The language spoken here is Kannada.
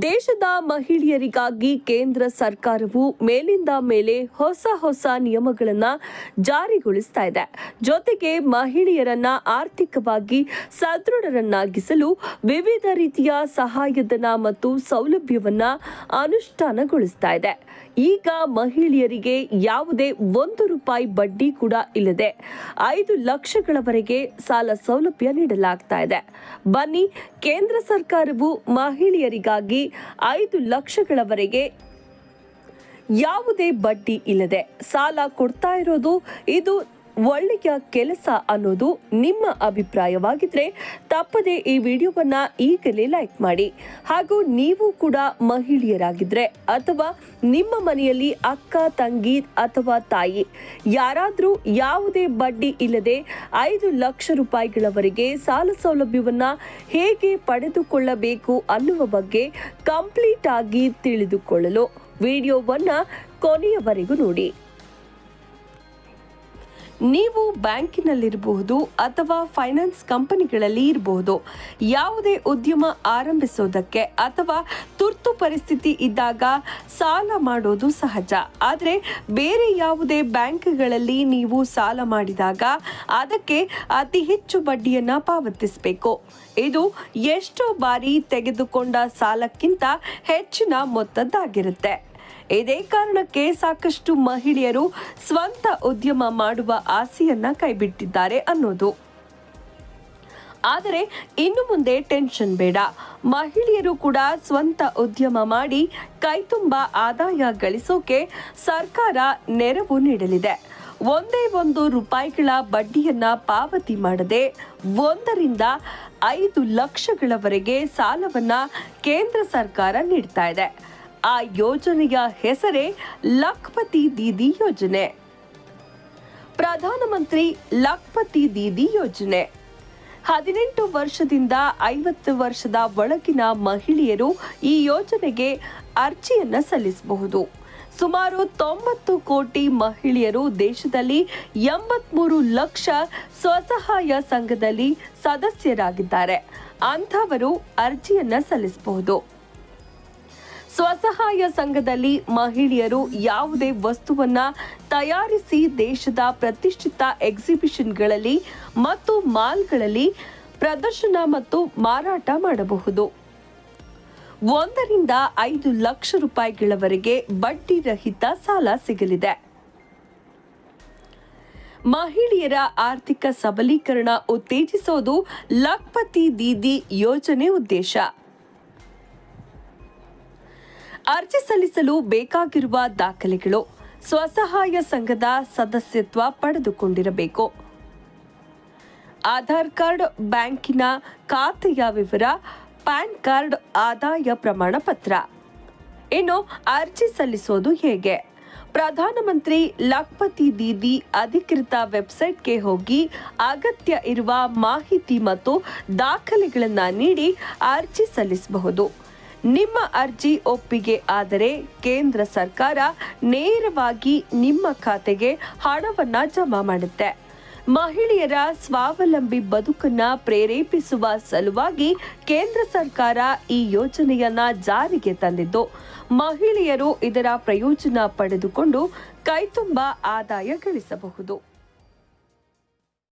ದೇಶದ ಮಹಿಳೆಯರಿಗಾಗಿ ಕೇಂದ್ರ ಸರ್ಕಾರವು ಮೇಲಿಂದ ಮೇಲೆ ಹೊಸ ಹೊಸ ನಿಯಮಗಳನ್ನು ಜಾರಿಗೊಳಿಸ್ತಾ ಇದೆ. ಜೊತೆಗೆ ಮಹಿಳೆಯರನ್ನ ಆರ್ಥಿಕವಾಗಿ ಸದೃಢರನ್ನಾಗಿಸಲು ವಿವಿಧ ರೀತಿಯ ಸಹಾಯಧನ ಮತ್ತು ಸೌಲಭ್ಯವನ್ನ ಅನುಷ್ಠಾನಗೊಳಿಸ್ತಾ ಇದೆ. ಈಗ ಮಹಿಳೆಯರಿಗೆ ಯಾವುದೇ ಒಂದು ರೂಪಾಯಿ ಬಡ್ಡಿ ಕೂಡ ಇಲ್ಲದೆ ಐದು ಲಕ್ಷಗಳವರೆಗೆ ಸಾಲ ಸೌಲಭ್ಯ ನೀಡಲಾಗ್ತಾ ಇದೆ. ಬನ್ನಿ, ಕೇಂದ್ರ ಸರ್ಕಾರವು ಮಹಿಳೆಯರಿಗಾಗಿ ಐದು ಲಕ್ಷಗಳವರೆಗೆ ಯಾವುದೇ ಬಡ್ಡಿ ಇಲ್ಲದೆ ಸಾಲ ಕೊಡ್ತಾ ಇರೋದು ಇದು ಒಳ್ಳೆಯ ಕೆಲಸ ಅನ್ನೋದು ನಿಮ್ಮ ಅಭಿಪ್ರಾಯವಾಗಿದ್ರೆ ತಪ್ಪದೆ ಈ ವಿಡಿಯೋವನ್ನ ಈಗಲೇ ಲೈಕ್ ಮಾಡಿ. ಹಾಗೂ ನೀವು ಕೂಡ ಮಹಿಳೆಯರಾಗಿದ್ರೆ ಅಥವಾ ನಿಮ್ಮ ಮನೆಯಲ್ಲಿ ಅಕ್ಕ, ತಂಗಿ ಅಥವಾ ತಾಯಿ, ಯಾರಾದರೂ ಯಾವುದೇ ಬಡ್ಡಿ ಇಲ್ಲದೆ ಐದು ಲಕ್ಷ ರೂಪಾಯಿಗಳವರೆಗೆ ಸಾಲ ಸೌಲಭ್ಯವನ್ನ ಹೇಗೆ ಪಡೆದುಕೊಳ್ಳಬೇಕು ಅನ್ನುವ ಬಗ್ಗೆ ಕಂಪ್ಲೀಟ್ ಆಗಿ ತಿಳಿದುಕೊಳ್ಳಲು ವಿಡಿಯೋವನ್ನ ಕೊನೆಯವರೆಗೂ ನೋಡಿ. ನೀವು ಬ್ಯಾಂಕಿನಲ್ಲಿರಬಹುದು ಅಥವಾ ಫೈನಾನ್ಸ್ ಕಂಪನಿಗಳಲ್ಲಿ ಇರಬಹುದು. ಯಾವುದೇ ಉದ್ಯಮ ಆರಂಭಿಸೋದಕ್ಕೆ ಅಥವಾ ತುರ್ತು ಪರಿಸ್ಥಿತಿ ಇದ್ದಾಗ ಸಾಲ ಮಾಡೋದು ಸಹಜ. ಆದರೆ ಬೇರೆ ಯಾವುದೇ ಬ್ಯಾಂಕ್ಗಳಲ್ಲಿ ನೀವು ಸಾಲ ಮಾಡಿದಾಗ ಅದಕ್ಕೆ ಅತಿ ಹೆಚ್ಚು ಬಡ್ಡಿಯನ್ನು ಪಾವತಿಸಬೇಕು. ಇದು ಎಷ್ಟೋ ಬಾರಿ ತೆಗೆದುಕೊಂಡ ಸಾಲಕ್ಕಿಂತ ಹೆಚ್ಚಿನ ಮೊತ್ತದ್ದಾಗಿರುತ್ತೆ. ಇದೇ ಕಾರಣಕ್ಕೆ ಸಾಕಷ್ಟು ಮಹಿಳೆಯರು ಸ್ವಂತ ಉದ್ಯಮ ಮಾಡುವ ಆಸೆಯನ್ನ ಕೈಬಿಟ್ಟಿದ್ದಾರೆ ಅನ್ನೋದು. ಆದರೆ ಇನ್ನು ಮುಂದೆ ಟೆನ್ಷನ್ ಬೇಡ. ಮಹಿಳೆಯರು ಕೂಡ ಸ್ವಂತ ಉದ್ಯಮ ಮಾಡಿ ಕೈತುಂಬ ಆದಾಯ ಗಳಿಸೋಕೆ ಸರ್ಕಾರ ನೆರವು ನೀಡಲಿದೆ. ಒಂದೇ ಒಂದು ರೂಪಾಯಿಗಳ ಬಡ್ಡಿಯನ್ನ ಪಾವತಿ ಮಾಡದೆ ಒಂದರಿಂದ ಐದು ಲಕ್ಷಗಳವರೆಗೆ ಸಾಲವನ್ನ ಕೇಂದ್ರ ಸರ್ಕಾರ ನೀಡ್ತಾ ಇದೆ. ಆ ಯೋಜನೆಯ ಹೆಸರೇ ಲಖ್ಪತಿ ದೀದಿ ಯೋಜನೆ. ಪ್ರಧಾನಮಂತ್ರಿ ಲಖ್ಪತಿ ದೀದಿ ಯೋಜನೆ. ಹದಿನೆಂಟು ವರ್ಷದಿಂದ ಐವತ್ತು ವರ್ಷದ ಒಳಗಿನ ಮಹಿಳೆಯರು ಈ ಯೋಜನೆಗೆ ಅರ್ಜಿಯನ್ನು ಸಲ್ಲಿಸಬಹುದು. ಸುಮಾರು ತೊಂಬತ್ತು ಕೋಟಿ ಮಹಿಳೆಯರು ದೇಶದಲ್ಲಿ ಎಂಬತ್ಮೂರು ಲಕ್ಷ ಸ್ವಸಹಾಯ ಸಂಘದಲ್ಲಿ ಸದಸ್ಯರಾಗಿದ್ದಾರೆ. ಅಂಥವರು ಅರ್ಜಿಯನ್ನು ಸಲ್ಲಿಸಬಹುದು. ಸ್ವಸಹಾಯ ಸಂಘದಲ್ಲಿ ಮಹಿಳೆಯರು ಯಾವುದೇ ವಸ್ತುವನ್ನ ತಯಾರಿಸಿ ದೇಶದ ಪ್ರತಿಷ್ಠಿತ ಎಕ್ಸಿಬಿಷನ್ಗಳಲ್ಲಿ ಮತ್ತು ಮಾಲ್ಗಳಲ್ಲಿ ಪ್ರದರ್ಶನ ಮತ್ತು ಮಾರಾಟ ಮಾಡಬಹುದು. ಒಂದರಿಂದ ಐದು ಲಕ್ಷ ರೂಪಾಯಿಗಳವರೆಗೆ ಬಡ್ಡಿ ರಹಿತ ಸಾಲ ಸಿಗಲಿದೆ. ಮಹಿಳೆಯರ ಆರ್ಥಿಕ ಸಬಲೀಕರಣ ಉತ್ತೇಜಿಸೋದು ಲಖ್ಪತಿ ದೀದಿ ಯೋಜನೆ ಉದ್ದೇಶ. ಅರ್ಜಿ ಸಲ್ಲಿಸಲು ಬೇಕಾಗಿರುವ ದಾಖಲೆಗಳು ಸ್ವಸಹಾಯ ಸಂಘದ ಸದಸ್ಯತ್ವ ಪಡೆದುಕೊಂಡಿರಬೇಕು. ಆಧಾರ್ ಕಾರ್ಡ್, ಬ್ಯಾಂಕಿನ ಖಾತೆಯ ವಿವರ, ಪ್ಯಾನ್ ಕಾರ್ಡ್, ಆದಾಯ ಪ್ರಮಾಣ ಪತ್ರ ಇನ್ನು ಅರ್ಜಿ ಸಲ್ಲಿಸೋದು ಹೇಗೆ? ಪ್ರಧಾನಮಂತ್ರಿ ಲಖಪತಿ ದೀದಿ ಅಧಿಕೃತ ವೆಬ್ಸೈಟ್ಗೆ ಹೋಗಿ ಅಗತ್ಯ ಇರುವ ಮಾಹಿತಿ ಮತ್ತು ದಾಖಲೆಗಳನ್ನು ನೀಡಿ ಅರ್ಜಿ ಸಲ್ಲಿಸಬಹುದು. ನಿಮ್ಮ ಅರ್ಜಿ ಒಪ್ಪಿಗೆ ಆದರೆ ಕೇಂದ್ರ ಸರ್ಕಾರ ನೇರವಾಗಿ ನಿಮ್ಮ ಖಾತೆಗೆ ಹಣವನ್ನ ಜಮಾ ಮಾಡುತ್ತೆ. ಮಹಿಳೆಯರ ಸ್ವಾವಲಂಬಿ ಬದುಕನ್ನ ಪ್ರೇರೇಪಿಸುವ ಸಲುವಾಗಿ ಕೇಂದ್ರ ಸರ್ಕಾರ ಈ ಯೋಜನೆಯನ್ನ ಜಾರಿಗೆ ತಂದಿದ್ದು. ಮಹಿಳೆಯರು ಇದರ ಪ್ರಯೋಜನ ಪಡೆದುಕೊಂಡು ಕೈತುಂಬ ಆದಾಯ ಗಳಿಸಬಹುದು.